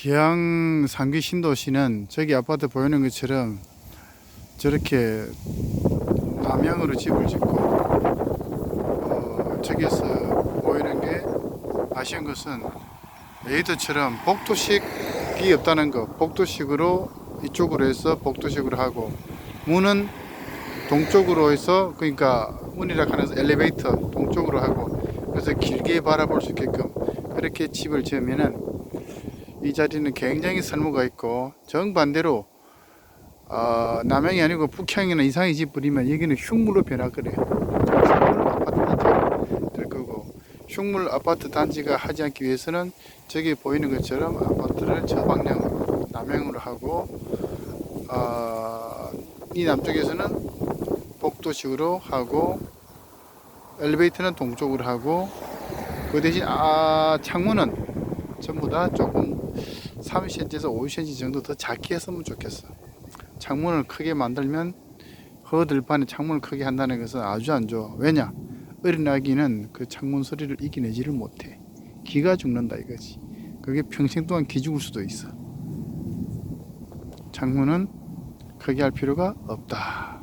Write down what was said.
기왕 상기 신도시는 저기 아파트 보이는 것처럼 저렇게 남향으로 집을 짓고 어, 저기서 보이는 게 아쉬운 것은 레이더처럼 복도식이 없다는 거 복도식으로 이쪽으로 해서 복도식으로 하고 문은 동쪽으로 해서 그러니까 문이라 하는 엘리베이터 동쪽으로 하고 그래서 길게 바라볼 수 있게끔 그렇게 집을 지으면은 이 자리는 굉장히 설모가 있고 정반대로 어, 남향이 아니고 북향이나 이상의 집 부리면 여기는 흉물로 변하거래요. 흉물 아파트 될 거고 흉물 아파트 단지가 하지 않기 위해서는 저기 보이는 것처럼 아파트를 저 방향 남향으로 하고 어, 이 남쪽에서는 복도식으로 하고 엘리베이터는 동쪽으로 하고 그 대신 아 창문은 전부 다 조금 3cm에서 5cm 정도 더 작게 했으면 좋겠어. 창문을 크게 만들면 허들판에 창문을 크게 한다는 것은 아주 안 좋아. 왜냐? 어린 아기는 그 창문 소리를 이겨내지를 못해. 기가 죽는다 이거지. 그게 평생 동안 기 죽을 수도 있어. 창문은 크게 할 필요가 없다.